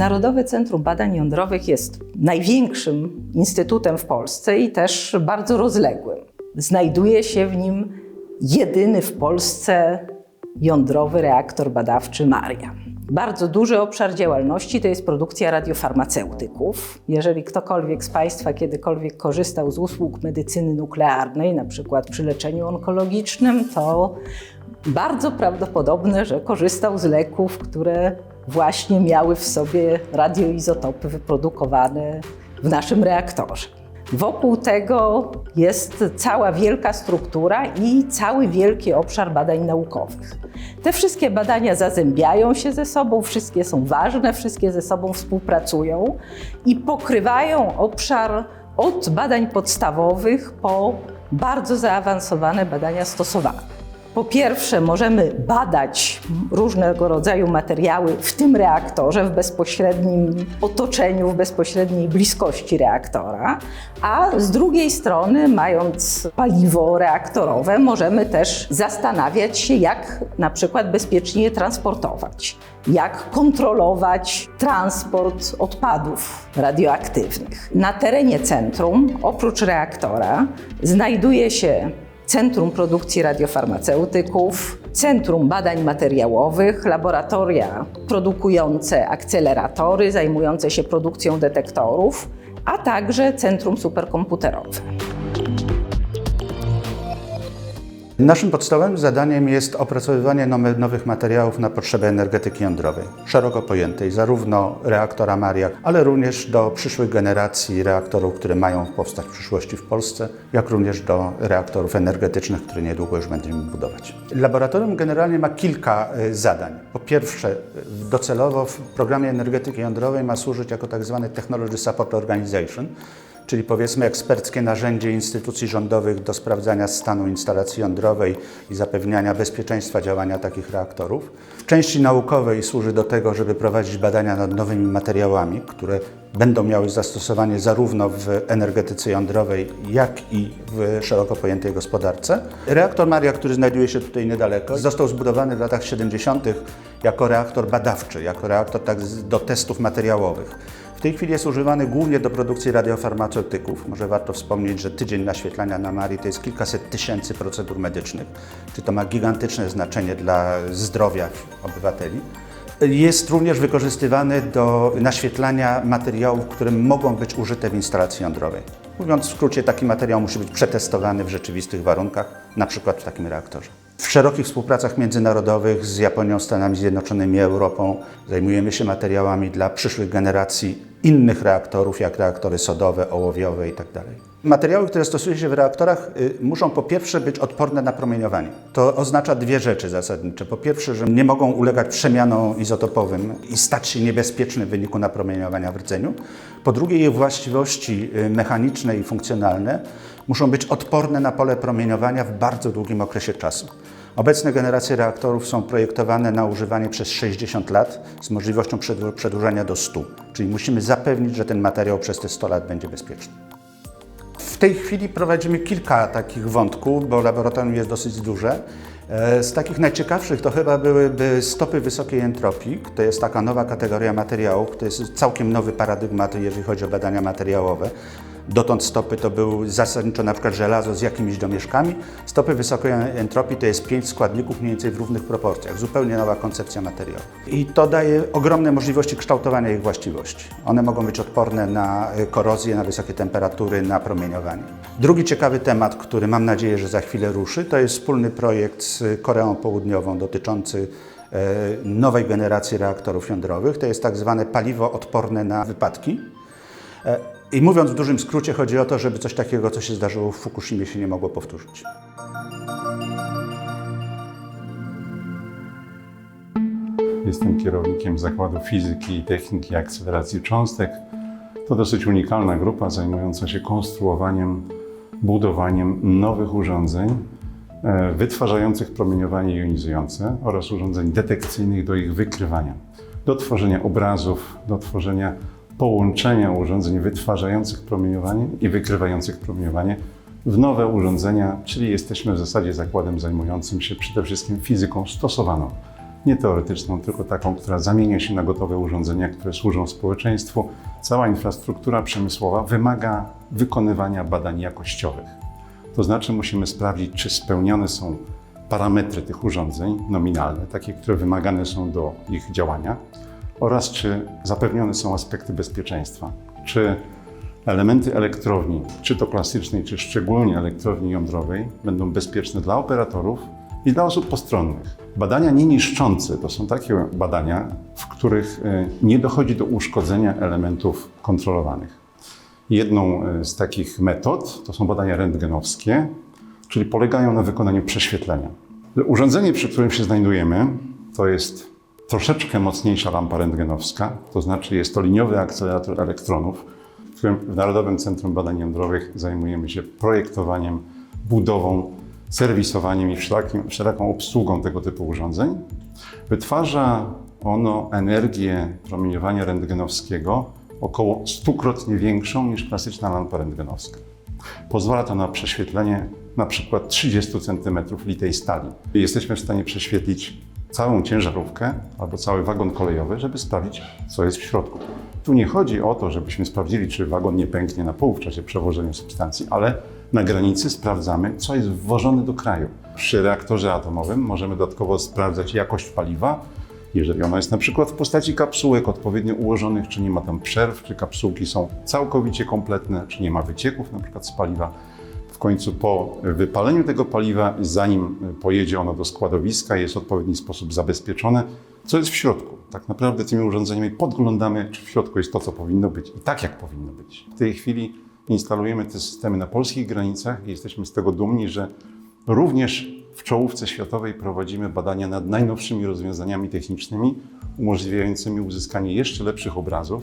Narodowe Centrum Badań Jądrowych jest największym instytutem w Polsce i też bardzo rozległym. Znajduje się w nim jedyny w Polsce jądrowy reaktor badawczy Maria. Bardzo duży obszar działalności to jest produkcja radiofarmaceutyków. Jeżeli ktokolwiek z Państwa kiedykolwiek korzystał z usług medycyny nuklearnej, na przykład przy leczeniu onkologicznym, to bardzo prawdopodobne, że korzystał z leków, które właśnie miały w sobie radioizotopy wyprodukowane w naszym reaktorze. Wokół tego jest cała wielka struktura i cały wielki obszar badań naukowych. Te wszystkie badania zazębiają się ze sobą, wszystkie są ważne, wszystkie ze sobą współpracują i pokrywają obszar od badań podstawowych po bardzo zaawansowane badania stosowane. Po pierwsze, możemy badać różnego rodzaju materiały w tym reaktorze, w bezpośrednim otoczeniu, w bezpośredniej bliskości reaktora, a z drugiej strony, mając paliwo reaktorowe, możemy też zastanawiać się, jak na przykład bezpiecznie je transportować, jak kontrolować transport odpadów radioaktywnych. Na terenie centrum, oprócz reaktora, znajduje się Centrum Produkcji Radiofarmaceutyków, Centrum Badań Materiałowych, laboratoria produkujące akceleratory, zajmujące się produkcją detektorów, a także Centrum Superkomputerowe. Naszym podstawowym zadaniem jest opracowywanie nowych materiałów na potrzeby energetyki jądrowej, szeroko pojętej, zarówno reaktora Maria, ale również do przyszłych generacji reaktorów, które mają powstać w przyszłości w Polsce, jak również do reaktorów energetycznych, które niedługo już będziemy budować. Laboratorium generalnie ma kilka y, zadań. Po pierwsze, docelowo w programie energetyki jądrowej ma służyć jako tak zwany Technology Support Organization, czyli powiedzmy eksperckie narzędzie instytucji rządowych do sprawdzania stanu instalacji jądrowej i zapewniania bezpieczeństwa działania takich reaktorów. W części naukowej służy do tego, żeby prowadzić badania nad nowymi materiałami, które będą miały zastosowanie zarówno w energetyce jądrowej, jak i w szeroko pojętej gospodarce. Reaktor Maria, który znajduje się tutaj niedaleko, został zbudowany w latach 70. jako reaktor badawczy, jako reaktor tak do testów materiałowych. W tej chwili jest używany głównie do produkcji radiofarmaceutyków. Może warto wspomnieć, że tydzień naświetlania na Marii to jest kilkaset tysięcy procedur medycznych, czyli to ma gigantyczne znaczenie dla zdrowia obywateli. Jest również wykorzystywany do naświetlania materiałów, które mogą być użyte w instalacji jądrowej. Mówiąc w skrócie, taki materiał musi być przetestowany w rzeczywistych warunkach, na przykład w takim reaktorze. W szerokich współpracach międzynarodowych z Japonią, Stanami Zjednoczonymi, Europą zajmujemy się materiałami dla przyszłych generacji innych reaktorów, jak reaktory sodowe, ołowiowe itd. Materiały, które stosuje się w reaktorach, y, muszą po pierwsze być odporne na promieniowanie. To oznacza dwie rzeczy zasadnicze. Po pierwsze, że nie mogą ulegać przemianom izotopowym i stać się niebezpieczne w wyniku napromieniowania w rdzeniu. Po drugie, ich właściwości y, mechaniczne i funkcjonalne muszą być odporne na pole promieniowania w bardzo długim okresie czasu. Obecne generacje reaktorów są projektowane na używanie przez 60 lat z możliwością przedłużenia do 100, czyli musimy zapewnić, że ten materiał przez te 100 lat będzie bezpieczny. W tej chwili prowadzimy kilka takich wątków, bo laboratorium jest dosyć duże. E, z takich najciekawszych to chyba byłyby stopy wysokiej entropii. To jest taka nowa kategoria materiałów, to jest całkiem nowy paradygmat, jeżeli chodzi o badania materiałowe. Dotąd stopy to był zasadniczo na przykład żelazo z jakimiś domieszkami. Stopy wysokiej entropii to jest pięć składników mniej więcej w równych proporcjach. Zupełnie nowa koncepcja materiału. I to daje ogromne możliwości kształtowania ich właściwości. One mogą być odporne na korozję, na wysokie temperatury, na promieniowanie. Drugi ciekawy temat, który mam nadzieję, że za chwilę ruszy, to jest wspólny projekt z Koreą Południową dotyczący e, nowej generacji reaktorów jądrowych. To jest tak zwane paliwo odporne na wypadki. I mówiąc w dużym skrócie, chodzi o to, żeby coś takiego, co się zdarzyło w Fukushimie, się nie mogło powtórzyć. Jestem kierownikiem Zakładu Fizyki i Techniki Akceleracji Cząstek. To dosyć unikalna grupa zajmująca się konstruowaniem, budowaniem nowych urządzeń e, wytwarzających promieniowanie jonizujące oraz urządzeń detekcyjnych do ich wykrywania, do tworzenia obrazów, do tworzenia połączenia urządzeń wytwarzających promieniowanie i wykrywających promieniowanie w nowe urządzenia, czyli jesteśmy w zasadzie zakładem zajmującym się przede wszystkim fizyką stosowaną. nie teoretyczną, tylko taką, która zamienia się na gotowe urządzenia, które służą społeczeństwu. Cała infrastruktura przemysłowa wymaga wykonywania badań jakościowych. To znaczy musimy sprawdzić, czy spełnione są parametry tych urządzeń nominalne, takie, które wymagane są do ich działania, oraz czy zapewnione są aspekty bezpieczeństwa, czy elementy elektrowni, czy to klasycznej, czy szczególnie elektrowni jądrowej, będą bezpieczne dla operatorów i dla osób postronnych. Badania nieniszczące to są takie badania, w których e, nie dochodzi do uszkodzenia elementów kontrolowanych. Jedną e, z takich metod to są badania rentgenowskie, czyli polegają na wykonaniu prześwietlenia. Urządzenie, przy którym się znajdujemy, to jest troszeczkę mocniejsza lampa rentgenowska, to znaczy jest to liniowy akcelerator elektronów, w którym w Narodowym Centrum Badań Jądrowych zajmujemy się projektowaniem, budową, serwisowaniem i wszelaką obsługą tego typu urządzeń. Wytwarza ono energię promieniowania rentgenowskiego około stukrotnie większą niż klasyczna lampa rentgenowska. Pozwala to na prześwietlenie na przykład 30 cm litej stali. Jesteśmy w stanie prześwietlić całą ciężarówkę albo cały wagon kolejowy, żeby sprawdzić, co jest w środku. Tu nie chodzi o to, żebyśmy sprawdzili, czy wagon nie pęknie na pół w czasie przewożenia substancji, ale na granicy sprawdzamy, co jest wwożone do kraju. Przy reaktorze atomowym możemy dodatkowo sprawdzać jakość paliwa, jeżeli ono jest na przykład w postaci kapsułek odpowiednio ułożonych, czy nie ma tam przerw, czy kapsułki są całkowicie kompletne, czy nie ma wycieków na przykład z paliwa. Końcu po wypaleniu tego paliwa, zanim pojedzie ono do składowiska, jest w odpowiedni sposób zabezpieczone, co jest w środku. Tak naprawdę tymi urządzeniami podglądamy, czy w środku jest to, co powinno być i tak, jak powinno być. W tej chwili instalujemy te systemy na polskich granicach i jesteśmy z tego dumni, że również w czołówce światowej prowadzimy badania nad najnowszymi rozwiązaniami technicznymi, umożliwiającymi uzyskanie jeszcze lepszych obrazów,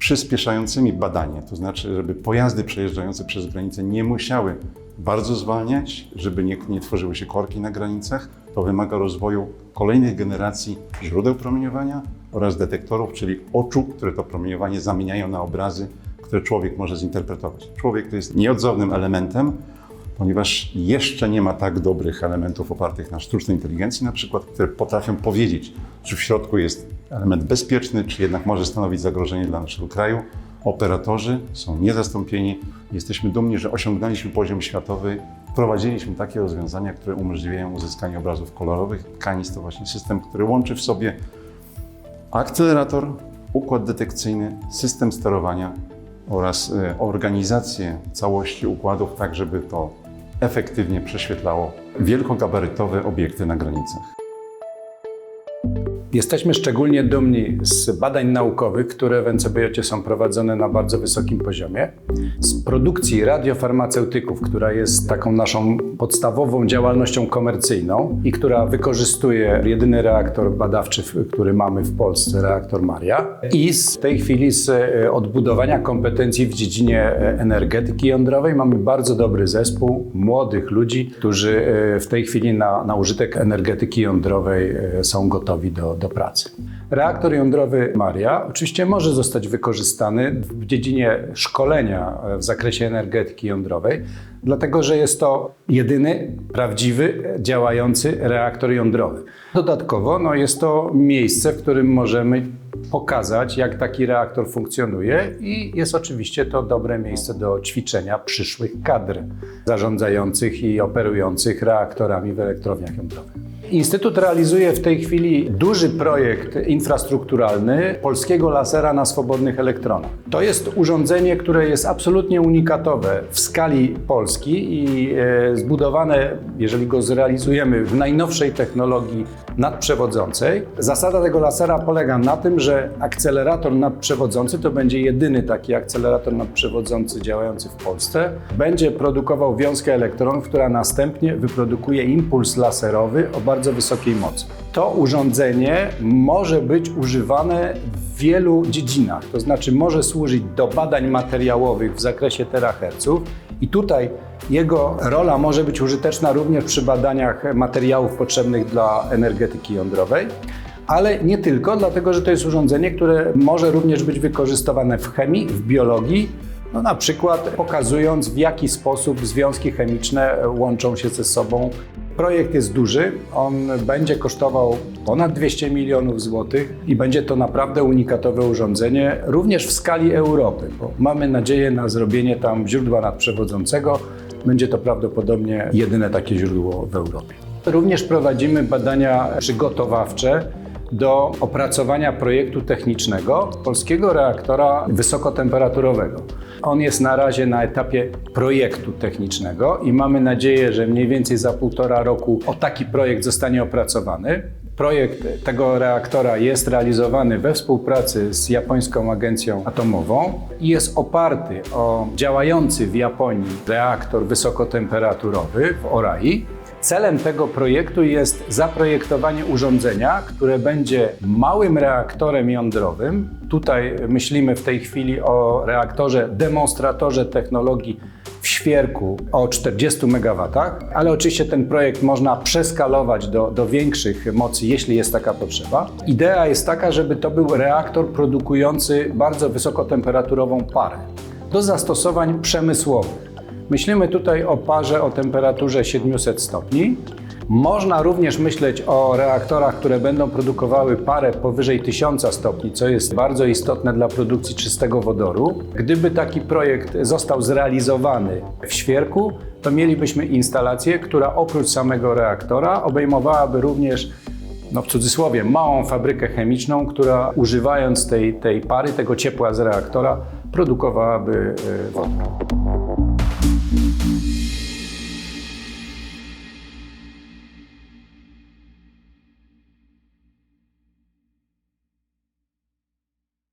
przyspieszającymi badanie, to znaczy, żeby pojazdy przejeżdżające przez granicę nie musiały bardzo zwalniać, żeby nie, nie tworzyły się korki na granicach. To wymaga rozwoju kolejnych generacji źródeł promieniowania oraz detektorów, czyli oczu, które to promieniowanie zamieniają na obrazy, które człowiek może zinterpretować. Człowiek to jest nieodzownym elementem, ponieważ jeszcze nie ma tak dobrych elementów opartych na sztucznej inteligencji, na przykład, które potrafią powiedzieć, czy w środku jest element bezpieczny, czy jednak może stanowić zagrożenie dla naszego kraju. Operatorzy są niezastąpieni. Jesteśmy dumni, że osiągnęliśmy poziom światowy. Wprowadziliśmy takie rozwiązania, które umożliwiają uzyskanie obrazów kolorowych. KANIS to właśnie system, który łączy w sobie akcelerator, układ detekcyjny, system sterowania oraz e, organizację całości układów, tak żeby to efektywnie prześwietlało wielkogabarytowe obiekty na granicach. Jesteśmy szczególnie dumni z badań naukowych, które w NCBJ są prowadzone na bardzo wysokim poziomie, z produkcji radiofarmaceutyków, która jest taką naszą podstawową działalnością komercyjną i która wykorzystuje jedyny reaktor badawczy, który mamy w Polsce, reaktor Maria, i z tej chwili z e, odbudowania kompetencji w dziedzinie e, energetyki jądrowej. Mamy bardzo dobry zespół młodych ludzi, którzy e, w tej chwili na, na użytek energetyki jądrowej są gotowi do, do pracy. Reaktor jądrowy Maria oczywiście może zostać wykorzystany w dziedzinie szkolenia w zakresie energetyki jądrowej, dlatego że jest to jedyny prawdziwy, działający reaktor jądrowy. Dodatkowo no, jest to miejsce, w którym możemy pokazać, jak taki reaktor funkcjonuje, i jest oczywiście to dobre miejsce do ćwiczenia przyszłych kadr zarządzających i operujących reaktorami w elektrowniach jądrowych. Instytut realizuje w tej chwili duży projekt infrastrukturalny polskiego lasera na swobodnych elektronach. To jest urządzenie, które jest absolutnie unikatowe w skali Polski i e, zbudowane, jeżeli go zrealizujemy w najnowszej technologii nadprzewodzącej. Zasada tego lasera polega na tym, że akcelerator nadprzewodzący to będzie jedyny taki akcelerator nadprzewodzący działający w Polsce. Będzie produkował wiązkę elektronów, która następnie wyprodukuje impuls laserowy o bardzo wysokiej mocy. To urządzenie może być używane w wielu dziedzinach, to znaczy może służyć do badań materiałowych w zakresie teraherców i tutaj jego rola może być użyteczna również przy badaniach materiałów potrzebnych dla energetyki jądrowej. Ale nie tylko, dlatego że to jest urządzenie, które może również być wykorzystywane w chemii, w biologii No na przykład pokazując w jaki sposób związki chemiczne łączą się ze sobą. Projekt jest duży, on będzie kosztował ponad 200 milionów złotych i będzie to naprawdę unikatowe urządzenie, również w skali Europy, bo mamy nadzieję na zrobienie tam źródła nadprzewodzącego. Będzie to prawdopodobnie jedyne takie źródło w Europie. Również prowadzimy badania przygotowawcze do opracowania projektu technicznego polskiego reaktora wysokotemperaturowego. On jest na razie na etapie projektu technicznego i mamy nadzieję, że mniej więcej za półtora roku o taki projekt zostanie opracowany. Projekt tego reaktora jest realizowany we współpracy z japońską agencją atomową i jest oparty o działający w Japonii reaktor wysokotemperaturowy w Orai. Celem tego projektu jest zaprojektowanie urządzenia, które będzie małym reaktorem jądrowym. Tutaj myślimy w tej chwili o reaktorze, demonstratorze technologii w świerku o 40 MW, ale oczywiście ten projekt można przeskalować do, do większych mocy, jeśli jest taka potrzeba. Idea jest taka, żeby to był reaktor produkujący bardzo wysokotemperaturową parę do zastosowań przemysłowych. Myślimy tutaj o parze o temperaturze 700 stopni. Można również myśleć o reaktorach, które będą produkowały parę powyżej 1000 stopni, co jest bardzo istotne dla produkcji czystego wodoru. Gdyby taki projekt został zrealizowany w świerku, to mielibyśmy instalację, która oprócz samego reaktora obejmowałaby również no w cudzysłowie, małą fabrykę chemiczną, która używając tej, tej pary, tego ciepła z reaktora, produkowałaby e, wodę.